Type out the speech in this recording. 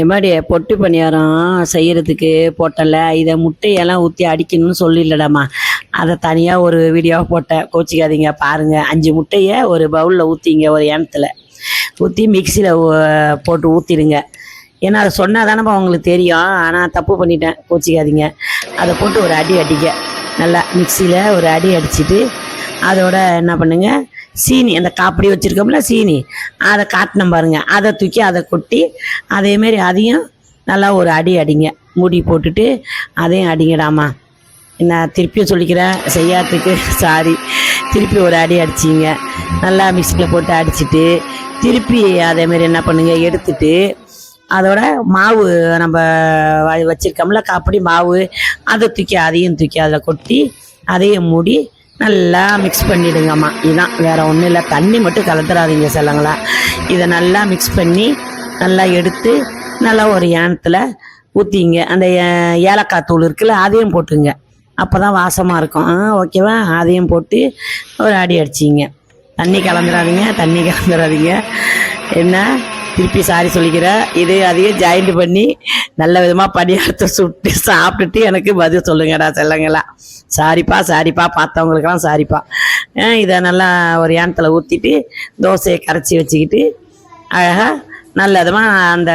எம்மாடி பொட்டு பணியாரம் செய்கிறதுக்கு போட்டல இதை முட்டையெல்லாம் ஊற்றி அடிக்கணும்னு சொல்லிடலடாமா அதை தனியாக ஒரு வீடியோவை போட்டேன். கோச்சிக்காதீங்க பாருங்கள் அஞ்சு முட்டையை ஒரு பவுலில் ஊற்றிங்க ஒரு ஏனத்தில் ஊற்றி மிக்சியில் போட்டு ஊற்றிடுங்க ஏன்னா அதை சொன்னால் தானேப்பா உங்களுக்கு தெரியும். ஆனால் தப்பு பண்ணிட்டேன். கோச்சிக்காதீங்க. அதை போட்டு ஒரு அடி அடிக்க நல்லா மிக்சியில் ஒரு அடி அடிச்சிட்டு அதோட என்ன பண்ணுங்கள் சீனி அந்த காப்படி வச்சுருக்கோம்ல சீனி. அதை காட்டினோம் பாருங்க. அதை தூக்கி அதை கொட்டி அதேமாரி அதையும் நல்லா ஒரு அடி அடிங்க. மூடி போட்டுட்டு அதையும் அடிங்கடாமா. நான் திருப்பியும் சொல்லிக்கிறேன் செய்யாததுக்கு. சாரி திருப்பி ஒரு அடி அடிச்சிங்க. நல்லா மிக்சியில் போட்டு அடிச்சிட்டு திருப்பி அதேமாரி என்ன பண்ணுங்கள் எடுத்துட்டு அதோட மாவு நம்ம வச்சுருக்கோம்ல காப்படி மாவு அதை தூக்கி அதையும் தூக்கி அதில் கொட்டி அதையும் மூடி நல்லா மிக்ஸ் பண்ணிவிடுங்கம்மா இதுதான் வேறு ஒன்றும் இல்லை. தண்ணி மட்டும் கலந்துடாதீங்க செல்லங்களா. இதை நல்லா மிக்ஸ் பண்ணி நல்லா எடுத்து நல்லா ஒரு ஏனத்தில் ஊற்றிங்க அந்த ஏலக்காய் தூள் இருக்குல்ல அதையும் போட்டுங்க. அப்போ தான் வாசமாக இருக்கும். ஆ ஓகேவா? அதையும் போட்டு ஒரு அடி அடிச்சிங்க. தண்ணி கலந்துடாதீங்க தண்ணி கலந்துடாதீங்க என்ன? திருப்பி சாரி சொல்லிக்கிறேன் இது அதையும் ஜாயிண்ட் பண்ணி நல்ல விதமாக பணியாரத்தை சுட்டு சாப்பிட்டுட்டு எனக்கு பதில் சொல்லுங்கடா செல்லங்களா. சாரிப்பா சாரிப்பா பார்த்தவங்களுக்கெல்லாம் சாரிப்பா. இதை நல்லா ஒரு ஏனத்தில் ஊற்றிட்டு தோசையை கரைச்சி வச்சுக்கிட்டு அழகாக நல்ல விதமாக அந்த